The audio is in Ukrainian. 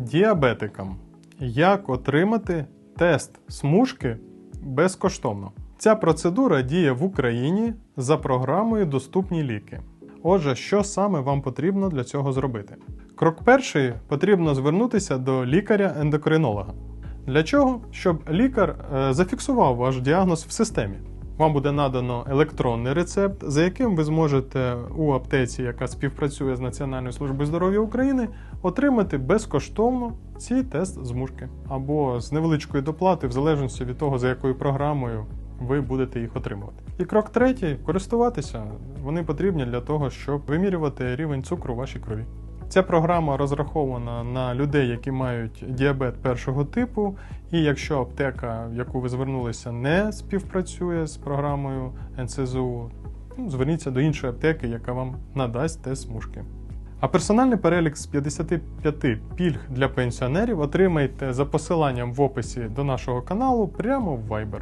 Діабетикам. Як отримати тест смужки безкоштовно? Ця процедура діє в Україні за програмою Доступні ліки. Отже, що саме вам потрібно для цього зробити? Крок перший потрібно звернутися до лікаря-ендокринолога. Для чого? Щоб лікар е, зафіксував ваш діагноз в системі. Вам буде надано електронний рецепт, за яким ви зможете у аптеці, яка співпрацює з Національною службою здоров'я України, отримати безкоштовно цей тест змушки або з невеличкою доплати, в залежності від того, за якою програмою ви будете їх отримувати. І крок третій користуватися. Вони потрібні для того, щоб вимірювати рівень цукру в вашій крові. Ця програма розрахована на людей, які мають діабет першого типу, і якщо аптека, в яку ви звернулися, не співпрацює з програмою НСЗУ, ну, зверніться до іншої аптеки, яка вам надасть тест смужки. А персональний перелік з 55 пільг для пенсіонерів отримайте за посиланням в описі до нашого каналу прямо в Viber.